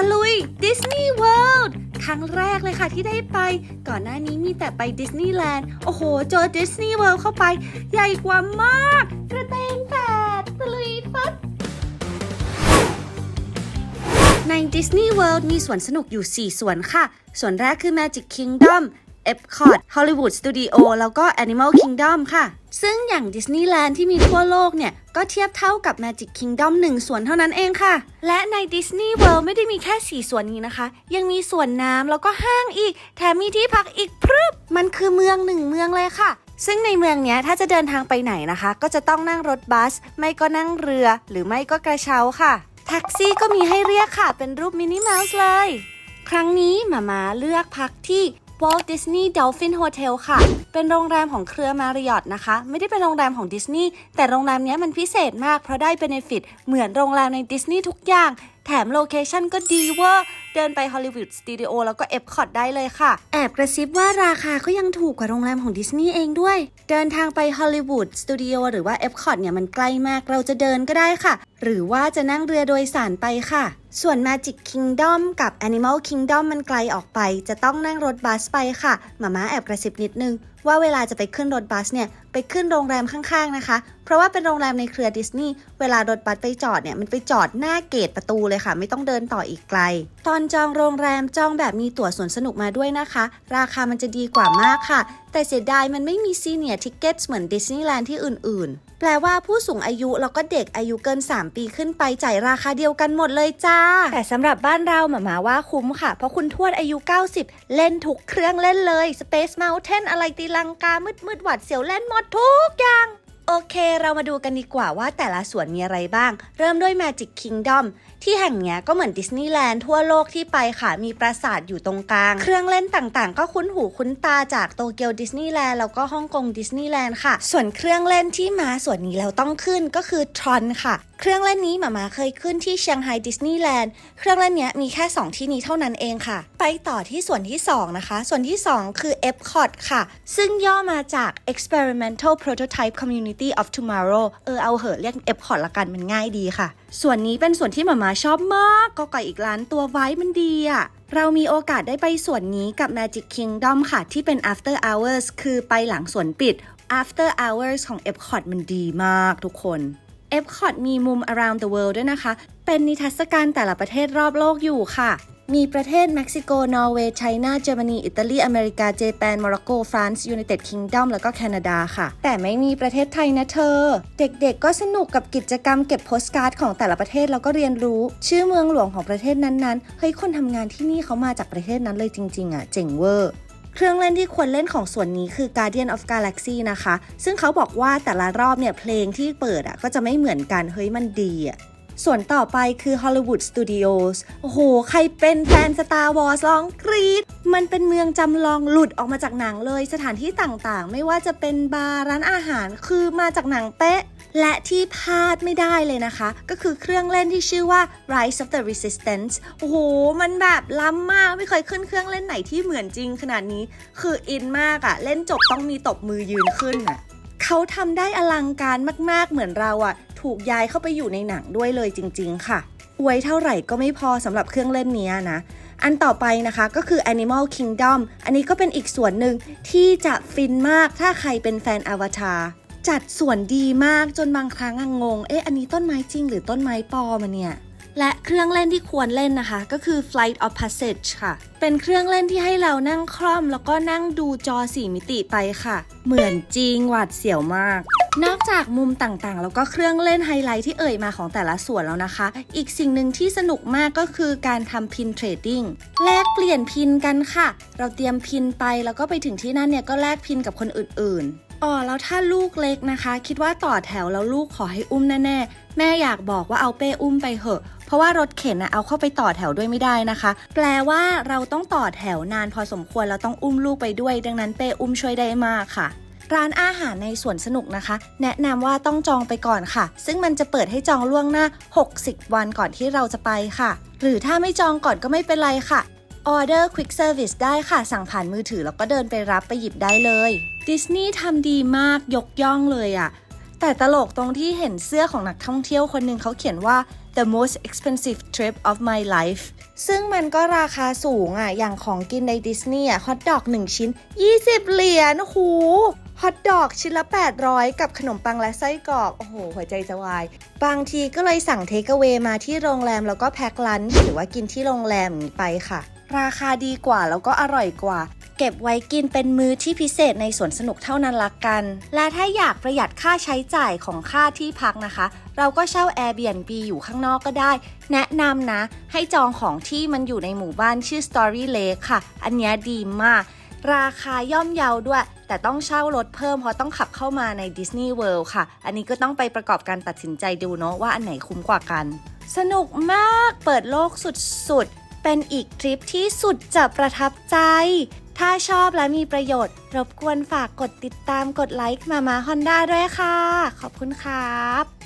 ตะลุยดิสนีย์เวิลด์ครั้งแรกเลยค่ะที่ได้ไป ก่อนหน้านี้มีแต่ไปดิสนีย์แลนด์ โอ้โห เจอดิสนีย์เวิลด์เข้าไป ใหญ่กว่ามาก กระเตงแปดตะลุยฟัดใน Disney World มีสวนสนุกอยู่ 4 สวนค่ะ ส่วนแรกคือ Magic Kingdom Epcot Hollywood Studio แล้วก็ Animal Kingdom ค่ะ ซึ่งอย่าง Disneyland ที่มีทั่วโลกเนี่ย ก็เทียบเท่ากับ Magic Kingdom 1 ส่วนเท่านั้นเองค่ะ และใน Disney World ไม่ได้มีแค่ 4 ส่วนนี้นะคะ ยังมีส่วนน้ำแล้วก็ห้างอีก แถมมีที่พักอีกพรึบ มันคือเมืองหนึ่งเมืองเลยค่ะ ซึ่งในเมืองเนี้ยถ้าจะเดินทางไปไหนนะคะ ก็จะต้องนั่งรถบัส ไม่ก็นั่งเรือ หรือไม่ก็กระเช้าค่ะ แท็กซี่ก็มีให้เรียกค่ะ เป็นรูปมินิเมาส์เลย ครั้งนี้หมามาเลือกพักที่ Walt Disney Dolphin Hotel ค่ะ เป็นโรงแรมของเครือ Marriott นะคะ ไม่ได้เป็นโรงแรมของดิสนีย์แต่โรงแรมนี้มันพิเศษมากเพราะได้เบเนฟิตเหมือนโรงแรมในดิสนีย์ทุกอย่าง แถมโลเคชั่นก็ดีเวอร์ เดินไป Hollywood Studio แล้วก็ Epcot ได้เลยค่ะ แอบกระซิบว่าราคาก็ยังถูกกว่าโรงแรมของดิสนีย์เองด้วย เดินทางไป Hollywood Studio หรือว่า Epcot เนี่ยมันใกล้มากเราจะเดินก็ได้ค่ะ หรือว่าจะนั่งเรือโดยสารไปค่ะ ส่วน Magic Kingdom กับ Animal Kingdom มันไกลออกไป จะต้องนั่งรถบัสไปค่ะหมาม้าแอบกระซิบนิดนึง ว่าเวลาจะไปขึ้นรถบัสเนี่ยไปขึ้นโรงแรมข้างๆนะคะ เพราะว่าเป็นโรงแรมในเครือดิสนีย์เวลารถบัสไปจอดเนี่ยมันไปจอดหน้าเกตประตูเลยค่ะ ไม่ต้องเดินต่ออีกไกล ตอนจองโรงแรมจองแบบมีตั๋วสวนสนุกมาด้วยนะคะ ราคามันจะดีกว่ามากค่ะ แต่เสียดายมันไม่มีซีเนียร์ทิเก็ตเหมือนดิสนีย์แลนด์ที่อื่น ๆ แปลว่าผู้สูงอายุแล้วก็เด็กอายุเกิน 3 ปีขึ้นไปจ่ายราคาเดียวกันหมดเลยจ้า แต่สำหรับบ้านเราหมามาว่าคุ้มค่ะ เพราะคุณทวดอายุ 90 เล่นทุกเครื่องเล่นเลย Space Mountain อะไรตีลังกามืดมืดๆหวัดเสียวเล่นหมดทุกอย่าง เค เรามาดูกันดีกว่าว่าแต่ละสวนมีอะไรบ้าง เริ่มด้วย Magic Kingdom ที่แห่งเนี้ยก็เหมือนดิสนีย์แลนด์ทั่วโลกที่ไปค่ะ มีปราสาทอยู่ตรงกลาง เครื่องเล่นต่างๆ ก็คุ้นหูคุ้นตาจากโตเกียวดิสนีย์แลนด์แล้วก็ฮ่องกงดิสนีย์แลนด์ค่ะ ส่วนเครื่องเล่นที่มาส่วนนี้แล้วต้องขึ้นก็คือทรอนค่ะ เครื่องเล่นนี้หมามาเคยขึ้นที่เชียงไฮ้ดิสนีย์แลนด์ เครื่องเล่นเนี้ยมีแค่ 2 ที่นี้เท่านั้นเองค่ะ ไปต่อที่ส่วนที่ 2 นะคะ ส่วนที่ 2 คือ Epcot ค่ะ ซึ่งย่อมาจาก Experimental Prototype Community of Tomorrow เออเอาเหอะเรียก Epcot ละกันมันง่ายดีค่ะ ส่วนนี้เป็นส่วนที่หมามาชอบมากก็ไก่อีกร้านตัวไว้มันดีอะเรามีโอกาสได้ไปส่วนนี้กับ Magic Kingdom ค่ะ ที่เป็น After Hours คือไปหลังสวนปิด After Hours ของ Epcot มันดีมากทุกคน Epcot มีมุม around the world ด้วยนะคะ เป็นนิทรรศการแต่ละประเทศรอบโลกอยู่ค่ะ มีประเทศเม็กซิโก นอร์เวย์ไชน่า เยอรมนี อิตาลี อเมริกา เจแปน โมร็อกโก ฟรานซ์ ยูไนเต็ด คิงดอม แล้วก็แคนาดาค่ะ แต่ไม่มีประเทศไทยนะเธอ เด็กๆ ก็สนุกกับกิจกรรมเก็บโพสการ์ดของแต่ละประเทศแล้วก็เรียนรู้ ชื่อเมืองหลวงของประเทศนั้นๆ เฮ้ย คนทำงานที่นี่เขามาจากประเทศนั้นเลยจริงๆ อะ เจ๋งเวอร์เครื่องเล่นที่ควรเล่นของส่วนนี้คือ Guardian of Galaxy นะคะ ซึ่งเขาบอกว่าแต่ละรอบเนี่ยเพลงที่เปิดอะก็จะไม่เหมือนกัน เฮ้ยมันดีอะ ส่วนต่อไปคือ Hollywood Studios โอ้โห ใครเป็นแฟน Star Wars ร้องกรีด มันเป็นเมืองจำลองหลุดออกมาจากหนังเลย สถานที่ต่างๆ ไม่ว่าจะเป็นบาร์ร้านอาหารคือมาจากหนังเป๊ะ และที่พลาดไม่ได้เลยนะคะ ก็คือเครื่องเล่นที่ชื่อว่า Rise of the Resistance โอ้โห มันแบบล้ำมาก ไม่เคยขึ้นเครื่องเล่นไหนที่เหมือนจริงขนาดนี้ คืออินมากอะเล่นจบต้องมีตบมือยืนขึ้นอะเขาทำได้อลังการมากๆเหมือนเราอะ ถูกย้ายเข้าไปอยู่ในหนังด้วยเลยจริง ๆ ค่ะอวยเท่าไหร่ก็ไม่พอสำหรับเครื่องเล่นนี้นะ อันต่อไปนะคะก็คือ Animal Kingdom อันนี้ก็เป็นอีกส่วนหนึ่งที่จะฟินมากถ้าใครเป็นแฟนอวตารจัดส่วนดีมากจนบางครั้งงง เอ๊ะ อันนี้ต้นไม้จริงหรือต้นไม้ปลอมอะเนี่ย และเครื่องเล่นที่ควรเล่นนะคะ ก็คือ Flight of Passage ค่ะ เป็นเครื่องเล่นที่ให้เรานั่งคล่อม แล้วก็นั่งดูจอสี่มิติไปค่ะ เหมือนจริงหวาดเสียวมาก นอกจากมุมต่างๆ แล้วก็เครื่องเล่นไฮไลท์ที่เอ่ยมาของแต่ละส่วนแล้วนะคะ อีกสิ่งหนึ่งที่สนุกมากก็คือการทำพินเทรดดิ้งแลกเปลี่ยนพินกันค่ะ เราเตรียมพินไปแล้วก็ไปถึงที่นั่นเนี่ยก็แลกพินกับคนอื่นๆอ๋อแล้วถ้าลูกเล็กนะคะ คิดว่าต่อแถวแล้วลูกขอให้อุ้มแน่ๆแม่อยากบอกว่าเอาเป้อุ้มไปเหอะ เพราะว่ารถเข็นนะเอาเข้าไปต่อแถวด้วยไม่ได้นะคะ แปลว่าเราต้องต่อแถวนานพอสมควรแล้วต้องอุ้มลูกไปด้วย ดังนั้นเป้อุ้มช่วยได้มากค่ะ ร้านอาหารในสวนสนุกนะคะ แนะนำว่าต้องจองไปก่อนค่ะ ซึ่งมันจะเปิดให้จองล่วงหน้า 60 วันก่อนที่เราจะไปค่ะ หรือถ้าไม่จองก่อนก็ไม่เป็นไรค่ะออเดอร์ Quick Service ได้ค่ะสั่งผ่านมือถือแล้วก็เดินไปรับไปหยิบได้เลยดิสนีย์ทำดีมากยกย่องเลยอะแต่ตลกตรงที่เห็นเสื้อของนักท่องเที่ยวคนหนึ่งเขาเขียนว่า the most expensive trip of my life ซึ่งมันก็ราคาสูงอะ อย่างของกินในดิสนีย์อะฮอทดอก1 ชิ้น 20 เหรียญโอ้โห ฮอทดอกชิ้นละ 800 กับขนมปังและไส้กรอกโอ้โห หัวใจจะวาย บางทีก็เลยสั่งเทคเว a y มาที่โรงแรมแล้วก็แพ็คลันช์หรือว่ากินที่โรงแรมไปค่ะ ราคาดีกว่าแล้วก็อร่อยกว่า เก็บไว้กินเป็นมื้อที่พิเศษในสวนสนุกเท่านั้นละกัน และถ้าอยากประหยัดค่าใช้จ่ายของค่าที่พักนะคะ เราก็เช่า Airbnb อยู่ข้างนอกก็ได้ แนะนำนะ ให้จองของที่มันอยู่ในหมู่บ้านชื่อ Story Lake ค่ะ อันนี้ดีมาก ราคาย่อมเยาด้วย แต่ต้องเช่ารถเพิ่มเพราะต้องขับเข้ามาใน Disney World ค่ะ อันนี้ก็ต้องไปประกอบการตัดสินใจดูเนาะว่าอันไหนคุ้มกว่ากัน สนุกมากเปิดโลกสุดๆ เป็นอีกทริปที่สุดจะประทับใจ ถ้าชอบและมีประโยชน์ รบกวนฝากกดติดตามกดไลค์มามาฮอนด้าด้วยค่ะ ขอบคุณครับ